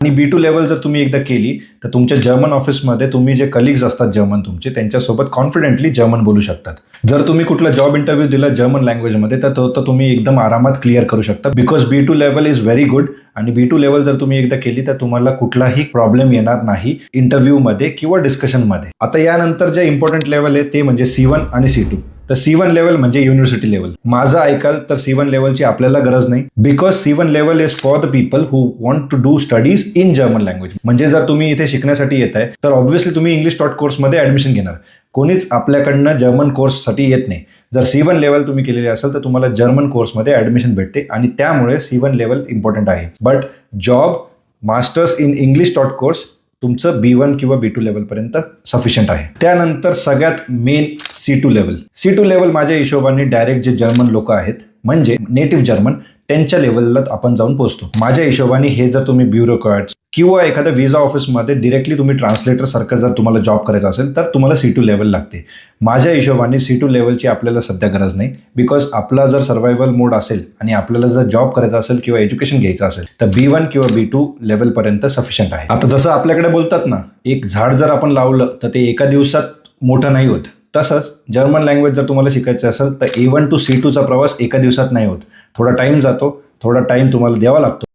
आणि B two level जर तुम्ही एकदा केली तर तुमच्या जर्मन ऑफिसमध्ये तुम्ही जे कलिग्ज असतात जर्मन तुमचे त्यांच्यासोबत कॉन्फिडेंटली जर्मन बोलू शकतात. जर तुम्ही कुठला जॉब इंटरव्ह्यू दिला जर्मन लँग्वेजमध्ये तर तो तर तुम्ही एकदम आरामात क्लिअर करू शकता. Because B two level is very good आणि बी टू लेवल जर तुम्ही एकदा केली तर तुम्हाला कुठलाही प्रॉब्लेम येणार नाही इंटरव्ह्यूमध्ये किंवा डिस्कशनमध्ये आता यानंतर जे इम्पॉर्टंट लेवल आहे ते म्हणजे सी वन आणि सी टू तर सी वन लेवल म्हणजे युनिव्हर्सिटी लेवल माझं ऐकाल तर सी वन लेवलची आपल्याला गरज नाही. Because C one level is for the people who want to do studies in German language म्हणजे जर तुम्ही इथे शिकण्यासाठी येत आहे तर ऑब्व्हियसली तुम्ही इंग्लिश डॉट कोर्समध्ये ॲडमिशन घेणार. कोणीच आपल्याकडनं जर्मन कोर्ससाठी येत नाही. जर सी वन लेवल तुम्ही केलेली असेल तर तुम्हाला जर्मन कोर्समध्ये ॲडमिशन भेटते आणि त्यामुळे सी वन लेवल इम्पॉर्टंट आहे. But job masters in English taught course तुमचं बी वन किंवा बी टू लेवलपर्यंत सफिशियंट आहे. त्यानंतर सगळ्यात main C two level C two level माझ्या हिशोबाने डायरेक्ट जे जर्मन लोक आहेत म्हणजे नेटिव्ह जर्मन त्यांच्या लेवलला आपण जाऊन पोहोचतो. माझ्या हिशोबाने हे जर तुम्ही ब्युरोक्रॅट्स किंवा एखाद्या विजा ऑफिसमध्ये डिरेक्टली तुम्ही ट्रान्सलेटर सारखं जर तुम्हाला जॉब करायचा असेल तर तुम्हाला सी टू लेवल लागते. माझ्या हिशोबाने सी टू लेवलची आपल्याला सध्या गरज नाही. बिकॉज आपला जर सर्वायवल मोड असेल आणि आपल्याला जर जॉब करायचा असेल किंवा एज्युकेशन घ्यायचं असेल तर बी वन किंवा बी टू लेवलपर्यंत सफिशियंट आहे. आता जसं आपल्याकडे बोलतात ना एक झाड जर आपण लावलं तर ते एका दिवसात मोठं नाही होत. तसंच जर्मन लँग्वेज जर तुम्हाला शिकायचं असेल तर ए वन टू सी टूचा प्रवास एका दिवसात नाही होत. थोडा टाईम जातो थोडा टाईम तुम्हाला द्यावा लागतो.